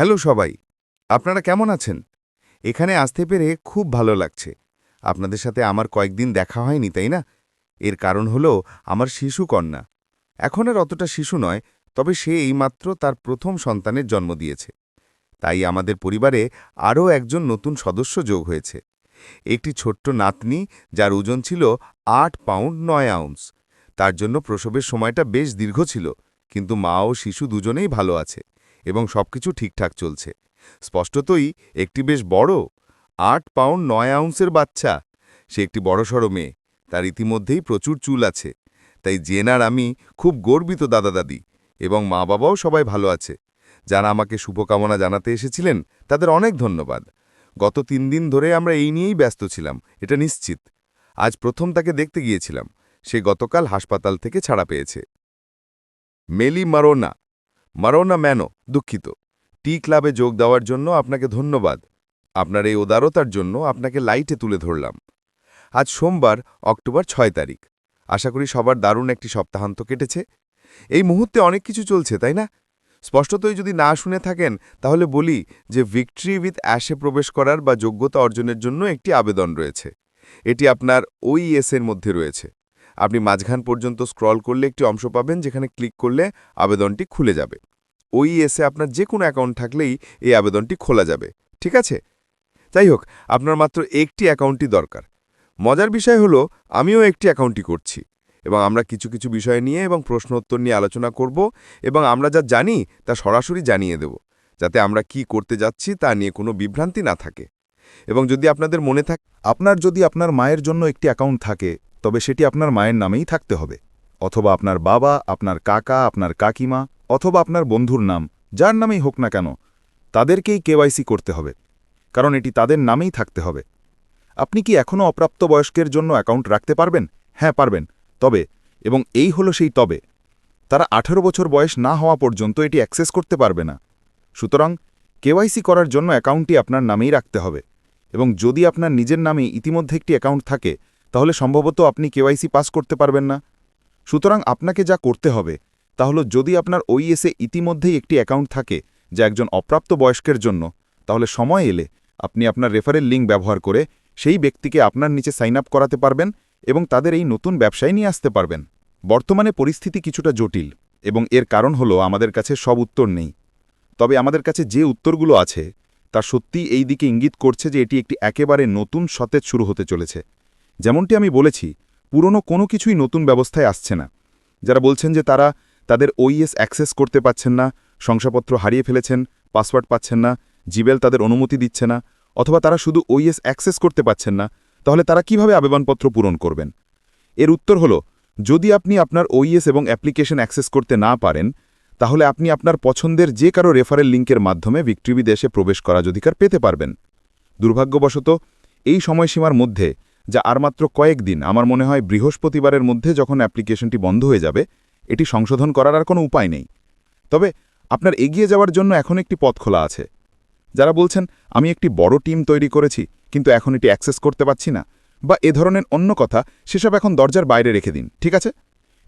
Hello সবাই, আপনারা কেমন আছেন? এখানে আসতে পেরে খুব ভালো লাগছে। আপনাদের সাথে আমার কয়েকদিন দেখা হয়নি, তাই না? এর কারণ হলো আমার শিশু কন্যা। এখন আর অতটা শিশু নয়, তবে সে এইমাত্র তার প্রথম সন্তানের জন্ম দিয়েছে। তাই আমাদের পরিবারে আরও একজন নতুন সদস্য যোগ হয়েছে। একটি ছোট্ট নাতনি, যার ওজন ছিল আট পাউন্ড নয় আউন্স। তার জন্য প্রসবের সময়টা বেশ দীর্ঘ ছিল, কিন্তু মা ও শিশু দুজনেই ভালো আছে। এবং সবকিছু ঠিকঠাক চলছে। স্পষ্টতই একটি বেশ বড় আট পাউন্ড নয় আউন্সের বাচ্চা। সে একটি বড়সড় মেয়ে, তার ইতিমধ্যেই প্রচুর চুল আছে। তাই জেনার আমি খুব গর্বিত দাদা দাদি এবং মা বাবাও সবাই ভালো আছে। যারা আমাকে শুভকামনা জানাতে এসেছিলেন, তাদের অনেক ধন্যবাদ। গত তিন দিন ধরে আমরা এই নিয়েই ব্যস্ত ছিলাম, এটা নিশ্চিত। আজ প্রথম তাকে দেখতে গিয়েছিলাম। সে গতকাল হাসপাতাল থেকে ছাড়া পেয়েছে। মেলি মারোনা মারোনা ম্যানো দুঃখিত। টি ক্লাবে যোগ দেওয়ার জন্য আপনাকে ধন্যবাদ। আপনার এই উদারতার জন্য আপনাকে লাইটে তুলে ধরলাম। আজ সোমবার, অক্টোবর ছয় তারিখ। আশা করি সবার দারুণ একটি সপ্তাহান্ত কেটেছে। এই মুহূর্তে অনেক কিছু চলছে, তাই না? স্পষ্টতই যদি না শুনে থাকেন, তাহলে বলি যে ভিক্টরি উইথ অ্যাশে প্রবেশ করার বা যোগ্যতা অর্জনের জন্য একটি আবেদন রয়েছে। এটি আপনার ওইএস এর মধ্যে রয়েছে। আপনি মাঝখান পর্যন্ত স্ক্রল করলে একটি অংশ পাবেন, যেখানে ক্লিক করলে আবেদনটি খুলে যাবে। ওই এসে আপনার যে কোনো অ্যাকাউন্ট থাকলেই এই আবেদনটি খোলা যাবে, ঠিক আছে? যাই হোক, আপনার মাত্র একটি অ্যাকাউন্টই দরকার। মজার বিষয় হলো, আমিও একটি অ্যাকাউন্টই করছি এবং আমরা কিছু কিছু বিষয় নিয়ে এবং প্রশ্ন উত্তর নিয়ে আলোচনা করব এবং আমরা যা জানি তা সরাসরি জানিয়ে দেব, যাতে আমরা কি করতে যাচ্ছি তা নিয়ে কোনো বিভ্রান্তি না থাকে। এবং যদি আপনাদের মনে থাকে আপনার যদি আপনার মায়ের জন্য একটি অ্যাকাউন্ট থাকে তবে সেটি আপনার মায়ের নামেই থাকতে হবে। অথবা আপনার বাবা, আপনার কাকা, আপনার কাকিমা, অথবা আপনার বন্ধুর নাম, যার নামেই হোক না কেন, তাদেরকেই কেওয়াইসি করতে হবে, কারণ এটি তাদের নামেই থাকতে হবে। আপনি কি এখনও অপ্রাপ্ত বয়স্কের জন্য অ্যাকাউন্ট রাখতে পারবেন? হ্যাঁ পারবেন। তবে, এবং এই হলো সেই তবে, তারা আঠেরো বছর বয়স না হওয়া পর্যন্ত এটি অ্যাক্সেস করতে পারবে না। সুতরাং কেওয়াইসি করার জন্য অ্যাকাউন্টটি আপনার নামেই রাখতে হবে, এবং যদি আপনার নিজের নামে ইতিমধ্যে একটি অ্যাকাউন্ট থাকে তাহলে সম্ভবত আপনি কেওয়াইসি পাস করতে পারবেন না। সুতরাং আপনাকে যা করতে হবে, তা হলো যদি আপনার ওইএসে ইতিমধ্যেই একটি অ্যাকাউন্ট থাকে যা একজন অপ্রাপ্ত বয়স্কের জন্য, তাহলে সময় এলে আপনি আপনার রেফারেল লিঙ্ক ব্যবহার করে সেই ব্যক্তিকে আপনার নিচে সাইন আপ করাতে পারবেন এবং তাদের এই নতুন ব্যবসায় নিয়ে আসতে পারবেন। বর্তমানে পরিস্থিতি কিছুটা জটিল এবং এর কারণ হলো আমাদের কাছে সব উত্তর নেই। তবে আমাদের কাছে যে উত্তরগুলো আছে, তা সত্যি এই দিকে ইঙ্গিত করছে যে এটি একটি একেবারে নতুন সতেজ শুরু হতে চলেছে। যেমনটি আমি বলেছি, পুরনো কোনো কিছুই নতুন ব্যবস্থায় আসছে না। যারা বলছেন যে তারা তাদের ওইএস অ্যাক্সেস করতে পাচ্ছেন না, শংসাপত্র হারিয়ে ফেলেছেন, পাসওয়ার্ড পাচ্ছেন না জিবেল তাদের অনুমতি দিচ্ছে না, অথবা তারা শুধু ওইএস অ্যাক্সেস করতে পাচ্ছেন না, তাহলে তারা কীভাবে আবেদনপত্র পূরণ করবেন? এর উত্তর হল, যদি আপনি আপনার ওইএস এবং অ্যাপ্লিকেশন অ্যাক্সেস করতে না পারেন, তাহলে আপনি আপনার পছন্দের যে কারও রেফারেল লিঙ্কের মাধ্যমে ভিক্ট্রিবি দেশে প্রবেশ করার অধিকার পেতে পারবেন। দুর্ভাগ্যবশত, এই সময়সীমার মধ্যে যা আর মাত্র কয়েকদিন আমার মনে হয় বৃহস্পতিবারের মধ্যে যখন অ্যাপ্লিকেশনটি বন্ধ হয়ে যাবে, এটি সংশোধন করার আর কোনো উপায় নেই। তবে আপনার এগিয়ে যাওয়ার জন্য এখন একটি পথ খোলা আছে। যারা বলছেন, আমি একটি বড় টিম তৈরি করেছি, কিন্তু এখন এটি অ্যাক্সেস করতে পারছি না, বা এ ধরনের অন্য কথা, সেসব এখন দরজার বাইরে রেখে দিন, ঠিক আছে?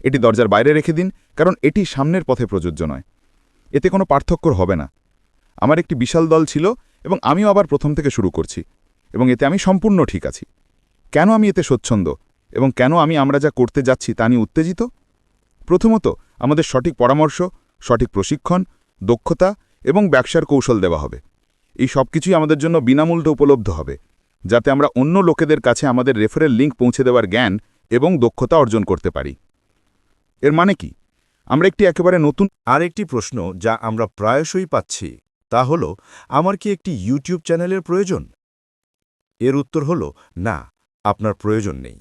এটি দরজার বাইরে রেখে দিন, কারণ এটি সামনের পথে প্রযোজ্য নয়। এতে কোনো পার্থক্য হবে না। আমার একটি বিশাল দল ছিল, এবং আমিও আবার প্রথম থেকে শুরু করছি, এবং এতে আমি সম্পূর্ণ ঠিক আছি। কেন আমি এতে স্বচ্ছন্দ? এবং কেন আমি আমরা যা করতে যাচ্ছি তা নিয়ে উত্তেজিত? প্রথমত, আমাদের সঠিক পরামর্শ, সঠিক প্রশিক্ষণ, দক্ষতা এবং ব্যবসার কৌশল দেওয়া হবে। এই সব কিছুই আমাদের জন্য বিনামূল্যে উপলব্ধ হবে, যাতে আমরা অন্য লোকেদের কাছে আমাদের রেফারেল লিঙ্ক পৌঁছে দেওয়ার জ্ঞান এবং দক্ষতা অর্জন করতে পারি। এর মানে কি? আমরা একটি একেবারে নতুন আরেকটি প্রশ্ন যা আমরা প্রায়শই পাচ্ছি, তা হল, আমার কি একটি ইউটিউব চ্যানেলের প্রয়োজন? এর উত্তর হল, না। আপনার প্রয়োজন নেই।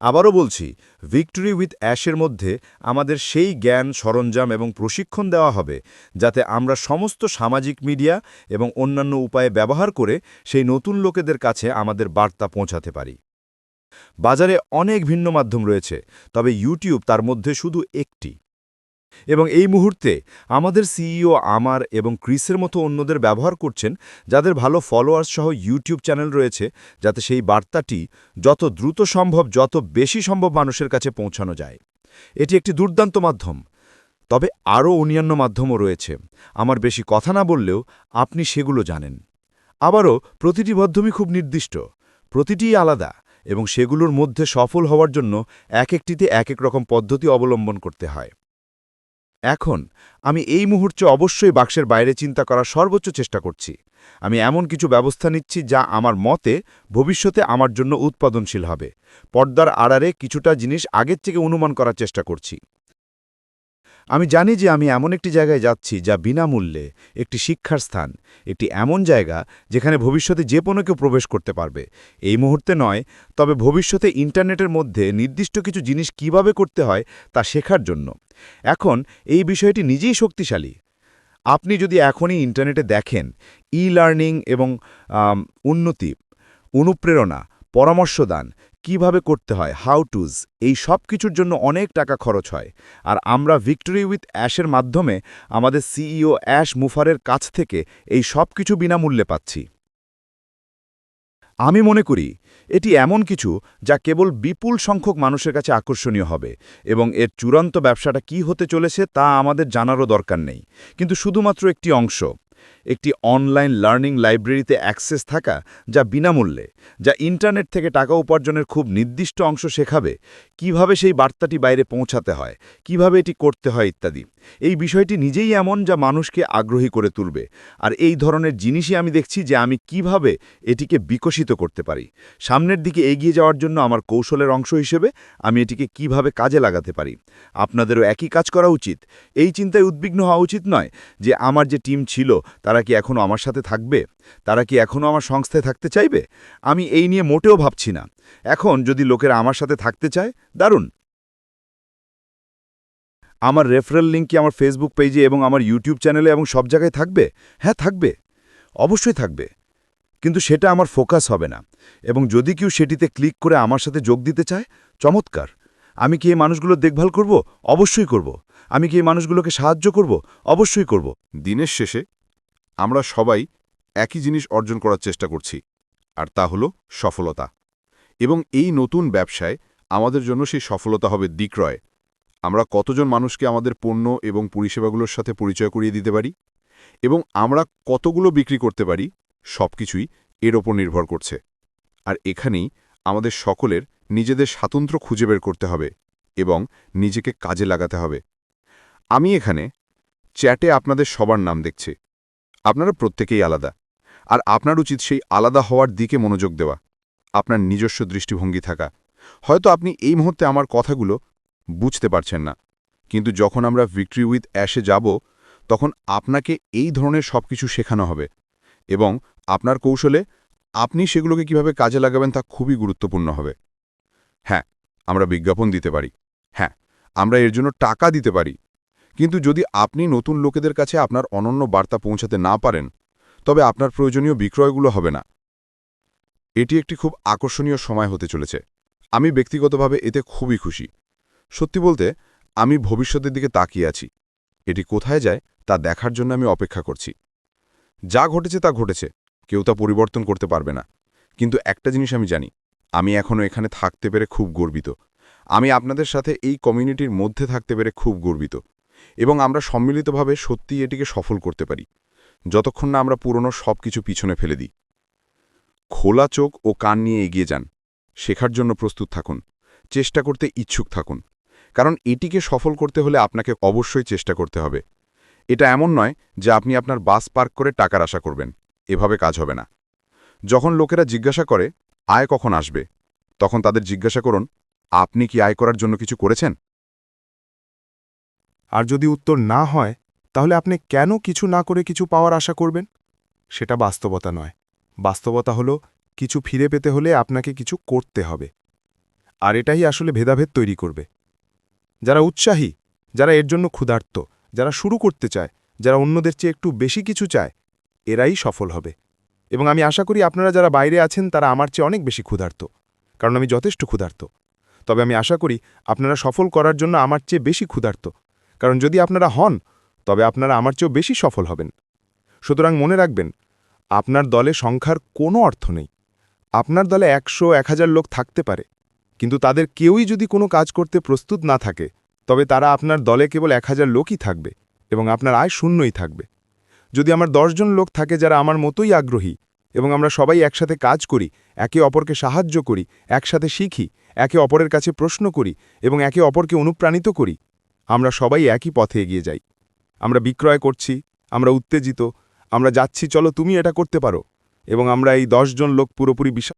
আবারও বলছি ভিক্টরি উইথ অ্যাশের মধ্যে আমাদের সেই জ্ঞান, সরঞ্জাম এবং প্রশিক্ষণ দেওয়া হবে, যাতে আমরা সমস্ত সামাজিক মিডিয়া এবং অন্যান্য উপায়ে ব্যবহার করে সেই নতুন লোকেদের কাছে আমাদের বার্তা পৌঁছাতে পারি। বাজারে অনেক ভিন্ন মাধ্যম রয়েছে, তবে ইউটিউব তার মধ্যে শুধু একটি। এবং এই মুহূর্তে আমাদের সিইও আমার এবং ক্রিসের মতো অন্যদের ব্যবহার করছেন, যাদের ভালো ফলোয়ার্স সহ ইউটিউব চ্যানেল রয়েছে, যাতে সেই বার্তাটি যত দ্রুত সম্ভব, যত বেশি সম্ভব মানুষের কাছে পৌঁছানো যায়। এটি একটি দুর্দান্ত মাধ্যম। তবে আরও অন্যান্য মাধ্যমও রয়েছে। আমার বেশি কথা না বললেও আপনি সেগুলো জানেন। আবারও, প্রতিটি মাধ্যমই খুব নির্দিষ্ট। প্রতিটিই আলাদা এবং সেগুলোর মধ্যে সফল হওয়ার জন্য এক একটিতে এক এক রকম পদ্ধতি অবলম্বন করতে হয়। এখন আমি এই মুহূর্তে অবশ্যই বাক্সের বাইরে চিন্তা করার সর্বোচ্চ চেষ্টা করছি। আমি এমন কিছু ব্যবস্থা নিচ্ছি যা আমার মতে ভবিষ্যতে আমার জন্য উৎপাদনশীল হবে। পর্দার আড়ারে কিছুটা জিনিস আগের থেকে অনুমান করার চেষ্টা করছি। আমি জানি যে আমি এমন একটি জায়গায় যাচ্ছি যা বিনামূল্যে একটি শিক্ষার স্থান, একটি এমন জায়গা যেখানে ভবিষ্যতে যে কোনো কেউ প্রবেশ করতে পারবে। এই মুহূর্তে নয়, তবে ভবিষ্যতে ইন্টারনেটের মধ্যে নির্দিষ্ট কিছু জিনিস কীভাবে করতে হয় তা শেখার জন্য। এখন এই বিষয়টি নিজেই শক্তিশালী। আপনি যদি এখনই ইন্টারনেটে দেখেন ই লার্নিং এবং উন্নতি, অনুপ্রেরণা, পরামর্শদান কীভাবে করতে হয় হাউ টুজ এই সব কিছুর জন্য অনেক টাকা খরচ হয়। আর আমরা ভিক্টোরি উইথ অ্যাশের মাধ্যমে আমাদের সিইও অ্যাশ মুফারের কাছ থেকে এই সব কিছু বিনামূল্যে পাচ্ছি। আমি মনে করি, এটি এমন কিছু যা কেবল বিপুল সংখ্যক মানুষের কাছে আকর্ষণীয় হবে এবং এর চূড়ান্ত ব্যবসাটা কি হতে চলেছে তা আমাদের জানারও দরকার নেই। কিন্তু শুধুমাত্র একটি অংশ। একটি অনলাইন লার্নিং লাইব্রেরিতে অ্যাক্সেস থাকা যা বিনামূল্যে, যা ইন্টারনেট থেকে টাকা উপার্জনের খুব নির্দিষ্ট অংশ শেখাবে, কীভাবে সেই বার্তাটি বাইরে পৌঁছাতে হয়, কীভাবে এটি করতে হয় ইত্যাদি। এই বিষয়টি নিজেই এমন যা মানুষকে আগ্রহী করে তুলবে। আর এই ধরনের জিনিসই আমি দেখছি যে আমি কীভাবে এটিকে বিকশিত করতে পারি। সামনের দিকে এগিয়ে যাওয়ার জন্য আমার কৌশলের অংশ হিসেবে আমি এটিকে কীভাবে কাজে লাগাতে পারি। আপনাদেরও একই কাজ করা উচিত। এই চিন্তায় উদ্বিগ্ন হওয়া উচিত নয় যে আমার যে টিম ছিল, তারা কি এখনও আমার সাথে থাকবে? তারা কি এখনও আমার সংস্থায় থাকতে চাইবে? আমি এই নিয়ে মোটেও ভাবছি না। এখন যদি লোকেরা আমার সাথে থাকতে চায়, দারুণ। আমার রেফারেল লিঙ্ক কি আমার ফেসবুক পেজে এবং আমার ইউটিউব চ্যানেলে এবং সব জায়গায় থাকবে? হ্যাঁ থাকবে। অবশ্যই থাকবে। কিন্তু সেটা আমার ফোকাস হবে না। এবং যদি কেউ সেটিতে ক্লিক করে আমার সাথে যোগ দিতে চায়, চমৎকার। আমি কি এই মানুষগুলোর দেখভাল করব? অবশ্যই করব। আমি কি এই মানুষগুলোকে সাহায্য করব? অবশ্যই করব। দিনের শেষে আমরা সবাই একই জিনিস অর্জন করার চেষ্টা করছি, আর তা হল সফলতা। এবং এই নতুন ব্যবসায় আমাদের জন্য সেই সফলতা হবে দিক্রয়। আমরা কতজন মানুষকে আমাদের পণ্য এবং পরিষেবাগুলোর সাথে পরিচয় করিয়ে দিতে পারি? এবং আমরা কতগুলো বিক্রি করতে পারি? সবকিছুই এর ওপর নির্ভর করছে। আর এখানেই আমাদের সকলের নিজেদের স্বাতন্ত্র্য খুঁজে বের করতে হবে এবং নিজেকে কাজে লাগাতে হবে। আমি এখানে চ্যাটে আপনাদের সবার নাম দেখছি। আপনারা প্রত্যেকেই আলাদা। আর আপনার উচিত সেই আলাদা হওয়ার দিকে মনোযোগ দেওয়া, আপনার নিজস্ব দৃষ্টিভঙ্গি থাকা। হয়তো আপনি এই মুহূর্তে আমার কথাগুলো বুঝতে পারছেন না, কিন্তু যখন আমরা ভিক্টরি উইথ অ্যাশে যাব, তখন আপনাকে এই ধরনের সব কিছু শেখানো হবে এবং আপনার কৌশলে আপনি সেগুলোকে কীভাবে কাজে লাগাবেন তা খুবই গুরুত্বপূর্ণ হবে। হ্যাঁ আমরা বিজ্ঞাপন দিতে পারি। হ্যাঁ আমরা এর জন্য টাকা দিতে পারি। কিন্তু যদি আপনি নতুন লোকেদের কাছে আপনার অনন্য বার্তা পৌঁছাতে না পারেন, তবে আপনার প্রয়োজনীয় বিক্রয়গুলো হবে না। এটি একটি খুব আকর্ষণীয় সময় হতে চলেছে। আমি ব্যক্তিগতভাবে এতে খুবই খুশি। সত্যি বলতে, আমি ভবিষ্যতের দিকে তাকিয়ে আছি। এটি কোথায় যায়, তা দেখার জন্য আমি অপেক্ষা করছি। যা ঘটেছে তা ঘটেছে, কেউ তা পরিবর্তন করতে পারবে না। কিন্তু একটা জিনিস আমি জানি, আমি এখনও এখানে থাকতে পেরে খুব গর্বিত। আমি আপনাদের সাথে এই কমিউনিটির মধ্যে থাকতে পেরে খুব গর্বিত। এবং আমরা সম্মিলিতভাবে সত্যি এটিকে সফল করতে পারি, যতক্ষণ না আমরা পুরনো সব কিছু পিছনে ফেলে দিই। খোলা চোখ ও কান নিয়ে এগিয়ে যান, শেখার জন্য প্রস্তুত থাকুন, চেষ্টা করতে ইচ্ছুক থাকুন, কারণ এটিকে সফল করতে হলে আপনাকে অবশ্যই চেষ্টা করতে হবে। এটা এমন নয় যে আপনি আপনার বাস পার্ক করে টাকার আশা করবেন, এভাবে কাজ হবে না। যখন লোকেরা জিজ্ঞাসা করে, আয় কখন আসবে? তখন তাদের জিজ্ঞাসা করুন, আপনি কি আয় করার জন্য কিছু করেছেন? আর যদি উত্তর না হয়, তাহলে আপনি কেন কিছু না করে কিছু পাওয়ার আশা করবেন? সেটা বাস্তবতা নয়। বাস্তবতা হলো, কিছু ফিরে পেতে হলে আপনাকে কিছু করতে হবে। আর এটাই আসলে ভেদাভেদ তৈরি করবে। যারা উৎসাহী, যারা এর জন্য ক্ষুধার্ত, যারা শুরু করতে চায়, যারা অন্যদের চেয়ে একটু বেশি কিছু চায়, এরাই সফল হবে। এবং আমি আশা করি আপনারা যারা বাইরে আছেন, তারা আমার চেয়ে অনেক বেশি ক্ষুধার্ত। কারণ আমি যথেষ্ট ক্ষুধার্ত। তবে আমি আশা করি, আপনারা সফল করার জন্য আমার চেয়ে বেশি ক্ষুধার্ত। কারণ যদি আপনারা হন, তবে আপনারা আমার চেয়েও বেশি সফল হবেন। সুতরাং মনে রাখবেন, আপনার দলে সংখ্যার কোনো অর্থ নেই। আপনার দলে একশো, এক হাজার লোক থাকতে পারে, কিন্তু তাদের কেউই যদি কোনো কাজ করতে প্রস্তুত না থাকে, তবে তারা আপনার দলে কেবল এক হাজার লোকই থাকবে এবং আপনার আয় শূন্যই থাকবে। যদি আমার দশজন লোক থাকে যারা আমার মতোই আগ্রহী এবং আমরা সবাই একসাথে কাজ করি, একে অপরকে সাহায্য করি, একসাথে শিখি, একে অপরের কাছে প্রশ্ন করি এবং একে অপরকে অনুপ্রাণিত করি আমরা সবাই একই পথে এগিয়ে যাই। আমরা বিক্রয় করছি, আমরা উত্তেজিত, আমরা যাচ্ছি, চলো তুমি এটা করতে পারো। এবং আমরা এই দশজন লোক পুরোপুরি বিশ্বাস